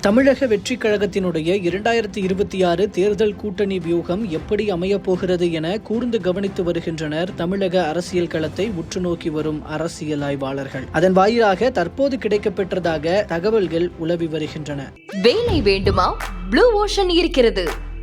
தமிழக வெற்றிக் கழகத்தினுடைய இரண்டாயிரத்தி இருபத்தி ஆறு தேர்தல் கூட்டணி வியூகம் எப்படி அமையப்போகிறது என கூர்ந்து கவனித்து வருகின்றனர் தமிழக அரசியல் களத்தை உற்று நோக்கி வரும் அரசியல் ஆய்வாளர்கள். அதன் வாயிலாக தற்போது கிடைக்கப்பெற்றதாக தகவல்கள் உலவி வருகின்றன. வேலை வேண்டுமா? ப்ளூ ஓஷன் இருக்கிறது.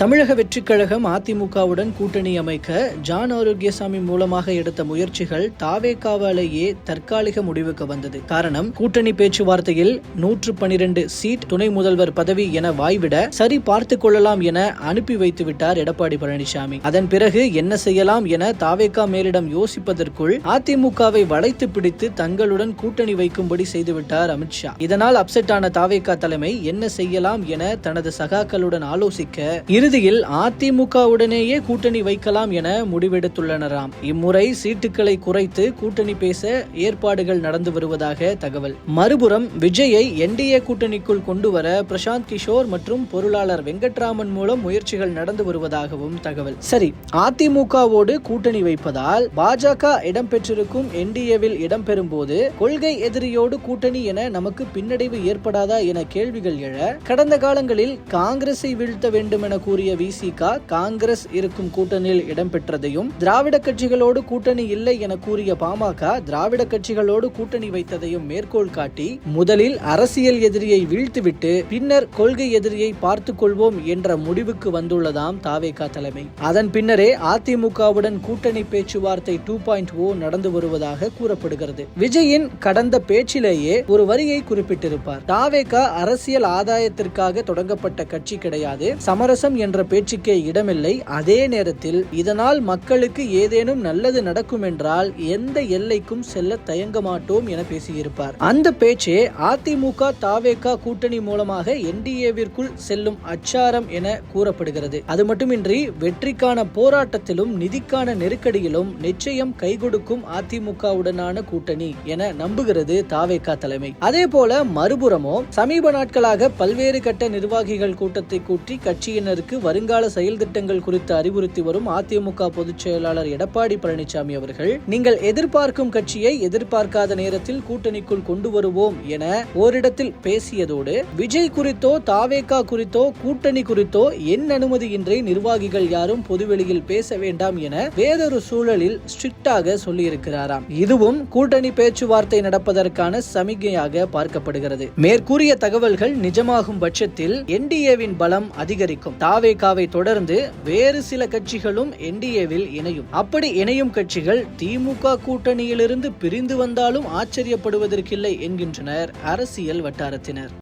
தமிழக வெற்றிக் கழகம் அதிமுகவுடன் கூட்டணி அமைக்க ஜான் ஆரோக்கியசாமி மூலமாக எடுத்த முயற்சிகள் தாவேக்காவாலேயே தற்காலிக முடிவுக்கு வந்தது. காரணம் கூட்டணி பேச்சுவார்த்தையில் நூற்று பனிரெண்டு சீட் துணை முதல்வர் பதவி என வாய்விட சரி பார்த்து கொள்ளலாம் என அனுப்பி வைத்து விட்டார் எடப்பாடி பழனிசாமி. அதன் பிறகு என்ன செய்யலாம் என தாவேக்கா மேலிடம் யோசிப்பதற்குள் அதிமுகவை வளைத்து பிடித்து தங்களுடன் கூட்டணி வைக்கும்படி செய்துவிட்டார் அமித்ஷா இதனால் அப்செட் ஆன தாவேக்கா தலைமை என்ன செய்யலாம் என தனது சகாக்களுடன் ஆலோசிக்க இரு இறுதியில் அதிமுகவுடனேயே கூட்டணி வைக்கலாம் என முடிவெடுத்துள்ளனராம். இம்முறை சீட்டுகளை குறைத்து கூட்டணி பேச ஏற்பாடுகள் நடந்து வருவதாக தகவல். மறுபுறம் விஜயை என்டிஏ கூட்டணிக்குள் கொண்டு வர பிரசாந்த் கிஷோர் மற்றும் பொருளாளர் வெங்கட்ராமன் மூலம் முயற்சிகள் நடந்து வருவதாகவும் தகவல். சரி அதிமுகவோடு கூட்டணி வைப்பதால் பாஜக இடம்பெற்றிருக்கும் என்டிஏவில் இடம்பெறும் போது கொள்கை எதிரியோடு கூட்டணி என நமக்கு பின்னடைவு ஏற்படாதா என கேள்விகள் எழ கடந்த காலங்களில் காங்கிரஸை வீழ்த்த வேண்டும் என கூறிய விசிகா காங்கிரஸ் இருக்கும் கூட்டணியில் இடம்பெற்றதையும் திராவிட கட்சிகளோடு கூட்டணி இல்லை என கூறிய பாமக திராவிட கட்சிகளோடு கூட்டணி வைத்ததையும் மேற்கோள் காட்டி முதலில் அரசியல் எதிரியை வீழ்த்துவிட்டு பின்னர் கொள்கை எதிரியை பார்த்துக் கொள்வோம் என்ற முடிவுக்கு வந்துள்ளதாம் தாவேகா தலைமை. அதன் பின்னரே அதிமுகவுடன் கூட்டணி பேச்சுவார்த்தை டூ பாயிண்ட் ஓ நடந்து வருவதாக கூறப்படுகிறது. விஜயின் கடந்த பேச்சிலேயே ஒரு வரியை குறிப்பிட்டிருப்பார். தாவேகா அரசியல் ஆதாயத்திற்காக தொடங்கப்பட்ட கட்சி கிடையாது. சமரசம் என்ற பேச்சுக்கே இடமில்லை. அதே நேரத்தில் இதனால் மக்களுக்கு ஏதேனும் நல்லது நடக்கும் என்றால் எந்த எல்லைக்கும் செல்ல தயங்க மாட்டோம் என பேசியிருப்பார். அந்த பேச்சே அதிமுக தாவேகா கூட்டணி மூலமாக என்டிஏவிற்குள் செல்லும் அச்சாரம் என கூறப்படுகிறது. அது மட்டுமின்றி வெற்றிக்கான போராட்டத்திலும் நிதிக்கான நெருக்கடியிலும் நிச்சயம் கை கொடுக்கும் அதிமுகவுடனான கூட்டணி என நம்புகிறது தாவேகா தலைமை. அதே போல மறுபுறமோ சமீப நாட்களாக பல்வேறு கட்ட நிர்வாகிகள் கூட்டத்தை கூட்டி கட்சியினருக்கு வருங்கால செயல் திட்டங்கள் குறித்து அறிவுறுத்தி வரும் அதிமுக பொதுச் செயலாளர் எடப்பாடி பழனிசாமி அவர்கள் நீங்கள் எதிர்பார்க்கும் கட்சியை எதிர்பார்க்காத நேரத்தில் கூட்டணிக்குள் கொண்டு வருவோம் என ஓரிடத்தில் பேசியதோடு விஜய் குறித்தோ தாவேகா குறித்தோ கூட்டணி குறித்தோ என் அனுமதியின்றி நிர்வாகிகள் யாரும் பொதுவெளியில் பேச வேண்டாம் என வேறொரு சூழலில் ஸ்ட்ரிக்டாக சொல்லியிருக்கிறாராம். இதுவும் கூட்டணி பேச்சுவார்த்தை நடப்பதற்கான சமிகையாக பார்க்கப்படுகிறது. மேற்கூறிய தகவல்கள் நிஜமாகும் பட்சத்தில் என்டிஏவின் பலம் அதிகரிக்கும். தாவேகாவை தொடர்ந்து வேறு சில கட்சிகளும் என்டிஏவில் இணையும். அப்படி இணையும் கட்சிகள் திமுக கூட்டணியிலிருந்து பிரிந்து வந்தாலும் ஆச்சரியப்படுவதற்கில்லை என்கின்றனர் அரசியல் வட்டாரத்தினர்.